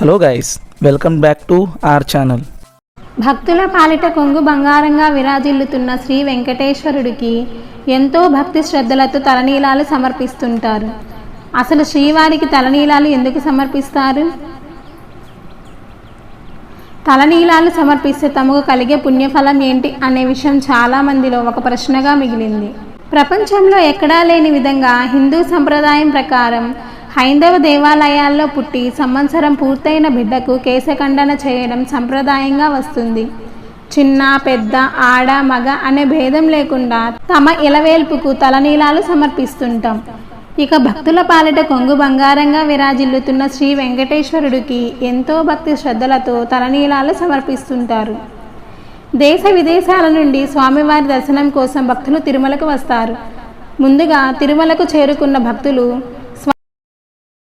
Hello guys welcome back to our channel భక్తుల పాలిట కొంగు బంగారంగా విరాజిల్లుతున్న శ్రీ వెంకటేశ్వరుడికి ఎంతో భక్తి శ్రద్ధలతో తలనీలాలు సమర్పిస్తుంటారు. అసలు శ్రీవారికి తలనీలాలు ఎందుకు సమర్పిస్తారు? తలనీలాలు సమర్పిస్తే తమకు కలిగే పుణ్యఫలం ఏంటి అనే విషయం చాలా మందిలో ఒక ప్రశ్నగా మిగిలింది. ప్రపంచంలో ఎక్కడా లేని విధంగా హిందూ సంప్రదాయం ప్రకారం హైందవ దేవాలయాల్లో పుట్టి సంవత్సరం పూర్తయిన బిడ్డకు కేశఖండన చేయడం సంప్రదాయంగా వస్తుంది. చిన్న పెద్ద ఆడ మగ అనే భేదం లేకుండా తమ ఇలవేల్పుకు తలనీలాలు సమర్పిస్తుంటాం. ఇక భక్తుల పాలిట కొంగు బంగారంగా విరాజిల్లుతున్న శ్రీ వెంకటేశ్వరుడికి ఎంతో భక్తి శ్రద్ధలతో తలనీలాలు సమర్పిస్తుంటారు. దేశ విదేశాల నుండి స్వామివారి దర్శనం కోసం భక్తులు తిరుమలకు వస్తారు. ముందుగా తిరుమలకు చేరుకున్న భక్తులు